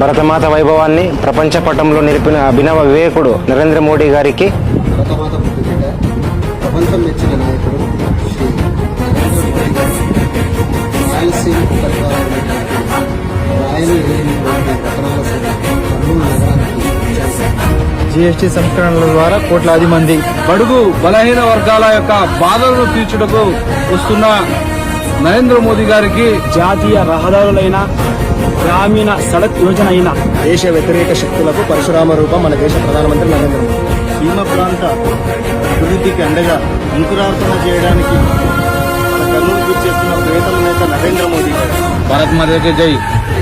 భరతమాత వైభవాన్ని ప్రపంచ పటంలో నిలిపిన అభినవ వివేకుడు నరేంద్ర మోడీ గారికి ప్రపంచం మెచ్చిన నాయకుడు శ్రీ నరేంద్ర మోడీ రాయలసీమ. జీఎస్టీ సంస్కరణల ద్వారా కోట్లాది మంది బడుగు బలహీన వర్గాల యొక్క బాధలను తీర్చుటకు వస్తున్న నరేంద్ర మోదీ గారికి జాతీయ రహదారులైన గ్రామీణ సడక్ యోజన అయిన దేశ వ్యతిరేక శక్తులకు పరశురామ రూపం మన దేశ ప్రధానమంత్రి నరేంద్ర మోదీ సీమ ప్రాంత అభివృద్ధికి అండగా అంకురార్పణ చేయడానికి మన కర్నూలు చేస్తున్న ప్రియతమ నేత నరేంద్ర మోదీ గారు. భారత్ మాతకి జై.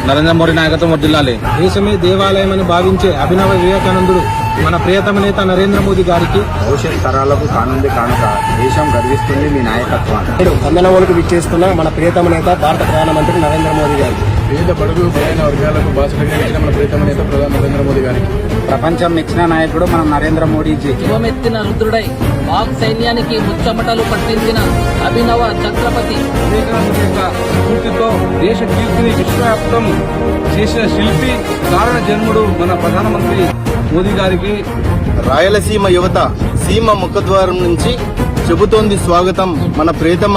నరేంద్ర మోడీ నాయకత్వం వర్దిల్లాలి దేశమే దేవాలయమని భావించే అభినవ వివేకానందుడు మన ప్రియతమ నేత నరేంద్ర మోదీ గారికి భవిష్యత్ తరాలకు కానుంది కానుక దేశం గర్విస్తుంది మీ నాయకత్వాన్ని. నేడు కందనవోలుకు విచ్చేస్తున్న మన ప్రియతమ నేత భారత ప్రధానమంత్రి నరేంద్ర మోదీ గారు వివిధ బడుగు బలైన వర్గాలకు బాసటగా ఇచ్చిన మన ప్రీతమ నేత ప్రధాని నరేంద్ర మోదీ గారికి. ప్రపంచం మెచ్చిన నాయకుడు మన నరేంద్ర మోడీజీ. శివమెత్తిన రుద్రుడై పాక్ సైన్యానికి ముచ్చమటలు పట్టించిన అభినవ వివేకానంద యొక్క స్ఫూర్తితో దేశ కీర్తిని విశ్వవ్యాప్తం చేసిన శిల్పి కారణ జన్ముడు మన ప్రధానమంత్రి మోదీ గారికి రాయలసీమ యువత సీమ ముఖద్వారం నుంచి చెబుతోంది స్వాగతం మన ప్రియతమ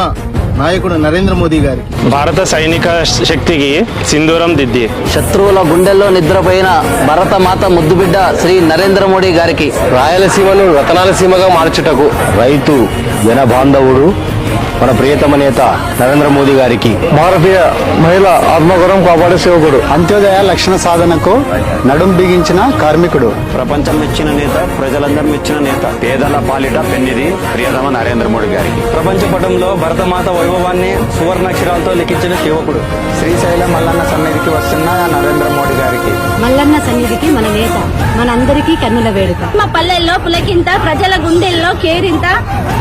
నాయకుడు నరేంద్ర మోదీ గారికి. భారత సైనిక శక్తికి సింధూరం దిద్ది. శత్రువుల గుండెల్లో నిద్రపోయిన భరతమాత ముద్దుబిడ్డ శ్రీ నరేంద్ర మోడీ గారికి. రాయలసీమను రతనాల సీమగా మార్చుటకు రైతు జన బాంధవుడు మన ప్రియతమ నేత నరేంద్ర మోదీ గారికి. భారతీయ మహిళ ఆత్మగౌరవం కాపాడే సేవకుడు. అంత్యోదయ లక్షణ సాధనకు నడుం బిగించిన కార్మికుడు. ప్రపంచం మెచ్చిన నేత ప్రజలందరూ మెచ్చిన నేత పేదల పాలిట పెన్నిది ప్రియతమ నరేంద్ర మోడీ గారికి. ప్రపంచ పటంలో భరతమాత వైభవాన్ని సువర్ణాక్షరాలతో లిఖించిన సేవకుడు. శ్రీశైలం మల్లన్న సన్నిధికి వస్తున్న నరేంద్ర మోడీ గారికి. మల్లన్న సన్నిధికి మన నేత. మనందరికీ కన్నుల వేడుక. మా పల్లెల్లో పులకింత ప్రజల గుండెల్లో కేరింత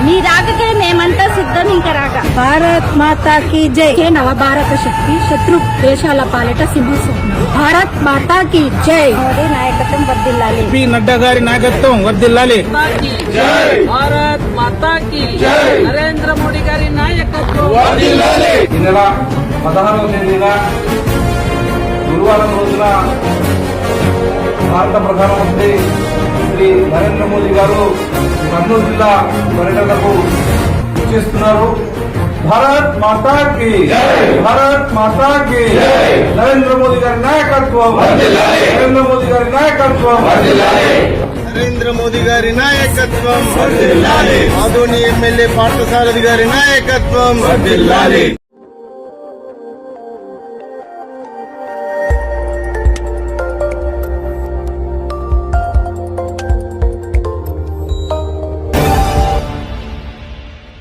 మీ రాకకే మేమంతా సిద్ధం ఇంకా రాక. భారత్ మాతా కీ జై. నవ భారత శక్తి శత్రు దేశాల పాలిట సింహస్వప్నం భారత్ మాతా కీ జై. నాయకత్వం వర్దిల్లాలి పి నడ్డా గారి నాయకత్వం వర్దిల్లాలి భారత్ మాతాకి నరేంద్ర మోడీ గారి నాయకత్వం. ఈ నెల పదహారవ తేదీన గురువారం రోజున భారత ప్రధానమంత్రి శ్రీ నరేంద్ర మోదీ గారు కర్నూలు జిల్లా పర్యటనకు చేస్తున్నారు భారత్ మాతా కి భారత్ మాతా కి నరేంద్ర మోదీ గారి నాయకత్వం! నరేంద్ర మోదీ గారి నాయకత్వం! నరేంద్ర మోదీ గారి నాయకత్వం! ఆదోని ఎమ్మెల్యే పార్థసారథి గారి నాయకత్వం!